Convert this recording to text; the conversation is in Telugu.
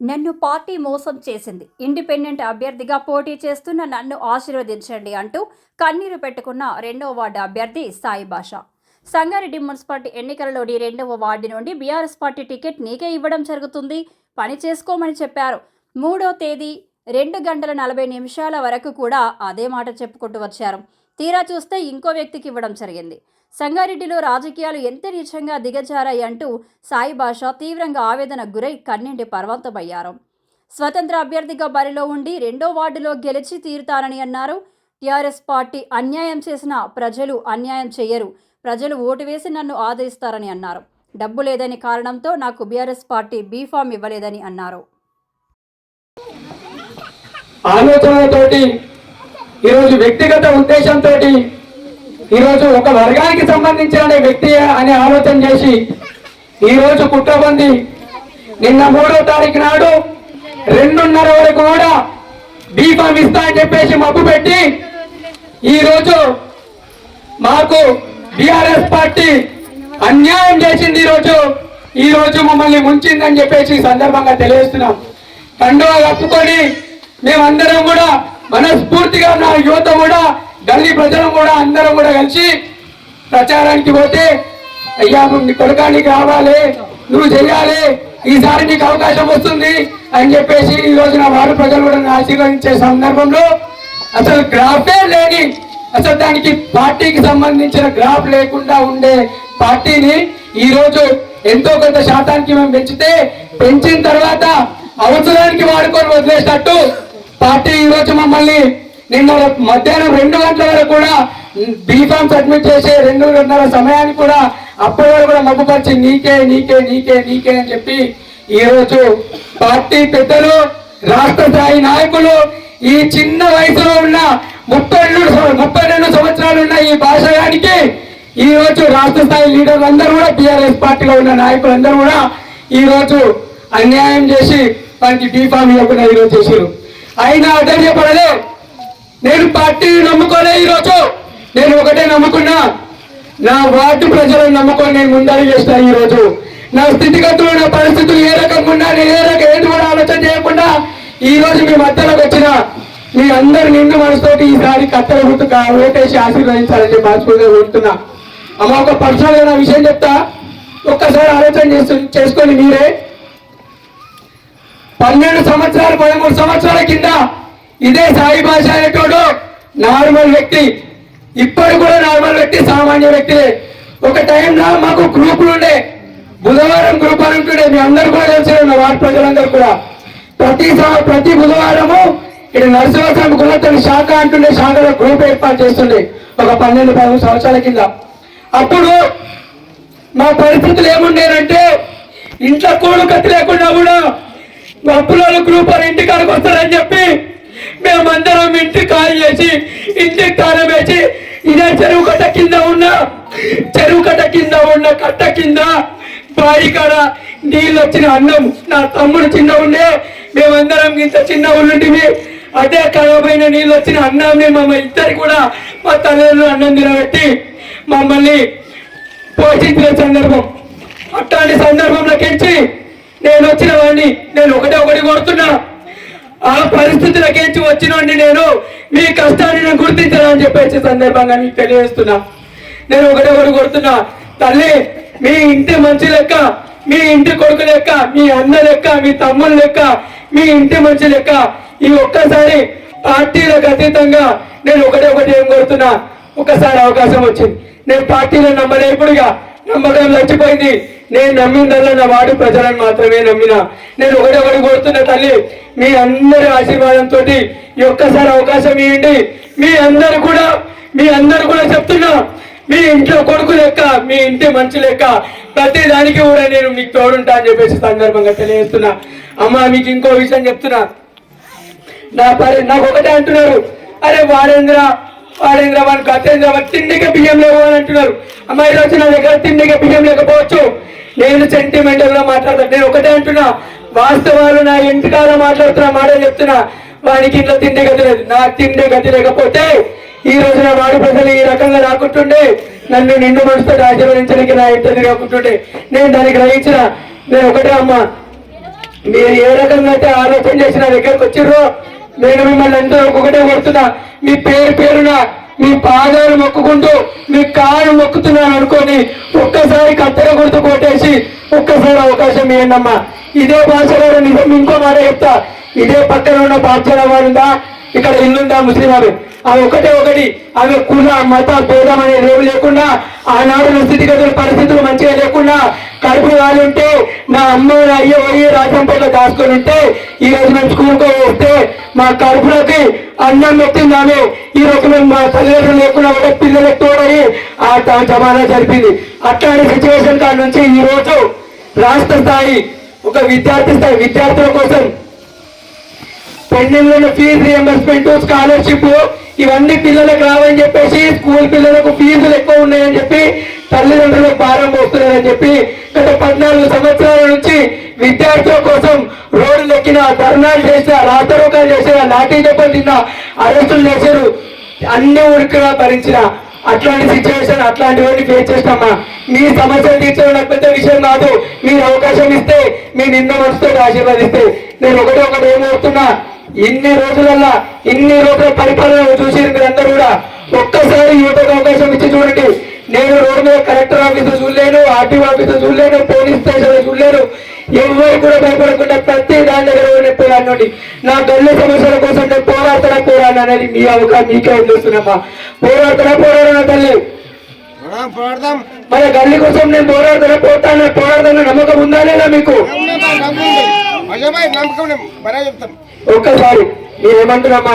నన్ను పార్టీ మోసం చేసింది. ఇండిపెండెంట్ అభ్యర్థిగా పోటీ చేస్తున్న నన్ను ఆశీర్వదించండి అంటూ కన్నీరు పెట్టుకున్న రెండవ వార్డు అభ్యర్థి సాయి భాష. సంగారెడ్డి మున్సిపాలిటీ ఎన్నికలలోని రెండవ వార్డు నుండి బీఆర్ఎస్ పార్టీ టికెట్ నీకే ఇవ్వడం జరుగుతుంది. పని చేసుకోమని చెప్పారు. మూడో తేదీ రెండు గంటల నలభై నిమిషాల వరకు కూడా అదే మాట చెప్పుకుంటూ వచ్చారు. తీరా చూస్తే ఇంకో వ్యక్తికి ఇవ్వడం జరిగింది. సంగారెడ్డిలో రాజకీయాలు ఎంత నీచంగా దిగజారాయి అంటూ సాయి భాష తీవ్రంగా ఆవేదన గురై కన్నీటి పర్వంతమయ్యారు. స్వతంత్ర అభ్యర్థిగా బరిలో ఉండి రెండో వార్డులో గెలిచి తీరుతానని అన్నారు. టీఆర్ఎస్ పార్టీ అన్యాయం చేసిన ప్రజలు అన్యాయం చేయరు. ప్రజలు ఓటు వేసి నన్ను ఆదరిస్తారని అన్నారు. డబ్బు లేదని కారణంతో నాకు బీఆర్ఎస్ పార్టీ బీఫామ్ ఇవ్వలేదని అన్నారు. ఆలోచనలతోటి ఈరోజు వ్యక్తిగత ఉద్దేశంతో ఈరోజు ఒక వర్గానికి సంబంధించిన వ్యక్తి అనే ఆలోచన చేసి ఈరోజు కుట్రబంది నిన్న మూడో తారీఖు నాడు రెండున్నర వరకు కూడా బీఫామ్ ఇస్తా అని చెప్పేసి మబ్బు పెట్టి ఈరోజు మాకు బీఆర్ఎస్ పార్టీ అన్యాయం చేసింది ఈరోజు. ఈరోజు మమ్మల్ని ముంచిందని చెప్పేసి సందర్భంగా తెలియజేస్తున్నాం. కండువా కప్పుకొని మేమందరం కూడా మనస్ఫూర్తిగా నా యువత కూడా గల్లీ ప్రజలు కూడా అందరం కూడా కలిసి ప్రచారానికి పోతే అయ్యా నీ కొడుకానికి రావాలి నువ్వు చెయ్యాలి ఈసారి నీకు అవకాశం వస్తుంది అని చెప్పేసి ఈ రోజు నా వారు ప్రజలు కూడా ఆశీర్వదించే సందర్భంలో అసలు గ్రాఫే లేని అసలు దానికి పార్టీకి సంబంధించిన గ్రాఫ్ లేకుండా ఉండే పార్టీని ఈ రోజు ఎంతో కొంత శాతానికి మేము పెంచితే పెంచిన తర్వాత అవసరానికి వాడుకొని వదిలేసినట్టు పార్టీ ఈ రోజు మమ్మల్ని నిన్న మధ్యాహ్నం రెండు గంటల వరకు కూడా బీఫామ్ సబ్మిట్ చేసే రెండు గంటల సమయాన్ని కూడా అప్పటి వరకు కూడా మగ్గుపరిచి నీకే నీకే నీకే నీకే అని చెప్పి ఈరోజు పార్టీ పెద్దలు రాష్ట్ర స్థాయి నాయకులు ఈ చిన్న వయసులో ఉన్న ముప్పై రెండు ముప్పై రెండు సంవత్సరాలు ఉన్న ఈ భాషగానికి ఈ రోజు రాష్ట్ర స్థాయి లీడర్లు అందరూ కూడా బీఆర్ఎస్ పార్టీలో ఉన్న నాయకులందరూ కూడా ఈ రోజు అన్యాయం చేసి వారికి బీఫామ్ ఇవ్వకుండా ఈరోజు చేశారు. అయినా అధైర్యపడలే నేను పార్టీని నమ్ముకోలే ఈరోజు నేను ఒకటే నమ్ముకున్నా. నా వార్డు ప్రజలను నమ్ముకొని నేను ముందడుగు చేసిన ఈరోజు. నా స్థితిగతులు నా పరిస్థితులు ఏ రకంగా ఉన్నా నేను ఏ రకం ఏది కూడా ఆలోచన చేయకుండా ఈరోజు మీ మధ్యలోకి వచ్చిన మీ అందరు నిండు మనసుతోటి ఈసారి కత్తెర గుర్తు ఓటేసి ఆశీర్వదించాలని చెప్పి మనస్ఫూర్తిగా కోరుతున్నా. అమ్మ ఒక పర్సనల్గా విషయం చెప్తా. ఒక్కసారి ఆలోచన చేసు చేసుకొని మీరే. పన్నెండు సంవత్సరాలు పదమూడు సంవత్సరాల కింద ఇదే సాయి భాష అనేటోడు నార్మల్ వ్యక్తి. ఇప్పుడు కూడా నార్మల్ వ్యక్తి సామాన్య వ్యక్తి. ఒక టైంలో మాకు గ్రూపులు ఉండే. బుధవారం గ్రూప్ అని ఉంటుండే. మీ అందరు కూడా తెలిసి ఉన్న వార్డు ప్రజలందరూ కూడా. ప్రతి సా- ప్రతి బుధవారము ఇక్కడ నరసింహస్వామి గుణతని శాఖ అంటుండే శాఖలో గ్రూప్ ఏర్పాటు చేస్తుండే. ఒక పన్నెండు పదమూడు సంవత్సరాల కింద. అప్పుడు మా పరిస్థితులు ఏముండేనంటే ఇంట్లో కోడు కత్తి లేకుండా కూడా అప్పులలో గ్రూప్ అని ఇంటికాడికి వస్తారని చెప్పి మేమందరం ఇంటి కాల్ చేసి ఇంటికి తాళం వేసి ఇదే చెరువు కట్ట కింద ఉన్న చెరువు కట్ట కింద ఉన్న కట్ట కింద బాయి కాడ నీళ్ళు వచ్చిన అన్నం. నా తమ్ముడు చిన్న ఉండే మేమందరం ఇంత చిన్న ఉండి అదే కడవైన నీళ్ళు వచ్చిన అన్నాన్ని మా ఇద్దరు కూడా మా తల్లిదండ్రులు అన్నం తినబెట్టి మమ్మల్ని పోషించిన సందర్భం. అట్లాంటి సందర్భంలోకి నేను వచ్చిన వాడిని నేను ఒకటే ఒకటి కొడుతున్నా. ఆ పరిస్థితులకేంచి వచ్చినండి నేను మీ కష్టాన్ని నేను గుర్తించాలని చెప్పేసి సందర్భంగా మీకు తెలియజేస్తున్నా. నేను ఒకటే ఒకటి కొడుతున్నా. తల్లి మీ ఇంటి మంచి లెక్క మీ ఇంటి కొడుకు లెక్క మీ అన్న లెక్క మీ తమ్ముడు లెక్క మీ ఇంటి మంచి లెక్క ఈ ఒక్కసారి పార్టీలకు అతీతంగా నేను ఒకటే ఒకటి ఏం కోరుతున్నా ఒకసారి అవకాశం వచ్చింది. నేను పార్టీలో నమ్మలేపుడుగా నమ్మకం చచ్చిపోయింది. నేను నమ్మిందల్లా నా వాడు ప్రజలను మాత్రమే నమ్మిన. నేను ఒకటొకటి కోరుతున్న తల్లి మీ అందరి ఆశీర్వాదంతో ఒక్కసారి అవకాశం ఇవ్వండి. మీ అందరు కూడా మీ అందరు కూడా చెప్తున్నా మీ ఇంట్లో కొడుకు లెక్క మీ ఇంటి మంచి లెక్క ప్రతి దానికి కూడా నేను మీకు తోడుంటా అని చెప్పేసి సందర్భంగా తెలియజేస్తున్నా. అమ్మ మీకు ఇంకో విషయం చెప్తున్నా. నా పరి నాకు ఒకటే అంటున్నారు. అరే వాడేంద్ర వాడేంద్ర వాడి గతేంద్ర వాడి తిండికి బియ్యం లేవు అని అంటున్నారు. అమ్మ ఈ రోజు నా దగ్గర తిండికి బియ్యం లేకపోవచ్చు. నేను సెంటిమెంటల్గా మాట్లాడతాను నేను ఒకటే అంటున్నా. వాస్తవాలు నా ఇంటికాల మాట్లాడుతున్నా మాట చెప్తున్నా. వానికి ఇంట్లో తిండి గతి లేదు. నా తిండి గతి లేకపోతే ఈ రోజు నా వాడి ప్రజలు ఈ రకంగా రాకుంటుండే. నన్ను నిండు మనసుతో ఆశీర్వదించడానికి నా ఇంటి తిరగకుంటుండే నేను దాన్ని గ్రహించిన. నేను ఒకటే అమ్మా. మీరు ఏ రకంగా అయితే ఆలోచన చేసి నా దగ్గరకు వచ్చిర్రో నేను మిమ్మల్ని అందరూ ఒక్కొక్కటే కొడుతున్నా మీ పేరు పేరున మీ పాదాలు మొక్కుకుంటూ మీ కారు మొక్కుతున్నాను అనుకొని ఒక్కసారి కత్తెర గుర్తు కొట్టేసి ఒక్కసారి అవకాశం ఇవ్వండమ్మా ఇదే భాషలో నిజం ఇంకో మాట చెప్తా. ఇదే పక్కన ఉన్న పాఠశాల వారుందా ఇక్కడ ఇల్లుందా ముస్లిం అవి అవి ఒకటే ఒకటి అవి కుల మత భేదం అనే ఏమి లేకుండా ఆనాడు నా స్థితిగతుల పరిస్థితులు మంచిగా లేకుండా కడుపు ఉంటే నా అమ్మ నా అయ్య పోయి రాజంపేటలో దాచుకొని ఉంటే ఈ రోజు మేము స్కూల్కి వస్తే మా కడుపులోకి అన్నం పెట్టింది ఈ రోజు మేము మా తల్లిదండ్రులు లేకుండా ఒక పిల్లలకు తోడని ఆ తమ జమానా జరిపింది. అట్లాంటి సిచ్యువేషన్ కాడ నుంచి ఈ రోజు రాష్ట్ర స్థాయి ఒక విద్యార్థి స్థాయి విద్యార్థుల కోసం పెండింగ్ ఉన్న ఫీజు రియంబర్స్మెంట్ స్కాలర్షిప్ ఇవన్నీ పిల్లలకు రావని చెప్పేసి స్కూల్ పిల్లలకు ఫీజులు ఎక్కువ ఉన్నాయని చెప్పి తల్లిదండ్రులకు భారం పోస్తున్నారని చెప్పి గత పద్నాలుగు సంవత్సరాల నుంచి విద్యార్థుల కోసం రోడ్లు ఎక్కిన ధర్నాలు చేసిన రాతరోకాలు చేసిన లాఠీ దెబ్బలు తిన్న అరెస్టులు చేశారు. అన్ని ఉరికగా భరించిన. అట్లాంటి సిచ్యువేషన్ అట్లాంటివన్నీ ఫేస్ చేస్తామా? మీ సమస్యలు తీర్చడం నాకు పెద్ద విషయం కాదు. మీరు అవకాశం ఇస్తే మీ నిన్న మనసుతో ఆశీర్వదిస్తే. నేను ఒకటి ఒకటి ఏమవుతున్నా? ఇన్ని రోజులల్లా ఇన్ని రోజుల పరిపాలన చూసి మీరందరూ కూడా. ఒక్కసారి యువతకు అవకాశం ఇచ్చి చూడండి. నేను రోడ్డు మీద కలెక్టర్ ఆఫీసు చూడలేను ఆర్టీఓ ఆఫీసు చూడలేను పోలీస్ స్టేషన్ చూడలేను. ఎవరు కూడా భయపడకుండా ప్రతి దాని దగ్గర పోయానండి నా గల్లి సమస్యల కోసం నేను పోరాడతానా పోరాడు అనేది మీ అవకాశం మీకే వదిలేస్తున్నామ్మా పోరాడతానా పోరాడనా తల్లి? మనం గల్లి కోసం నేను పోరాడతానా పోతానా పోరాడతానా నమ్మకం ఉందా లేదా మీకు? అజమాయి నమ్మకం బరే చెప్తాం ఒక్కసారి మీరేమంటున్నామా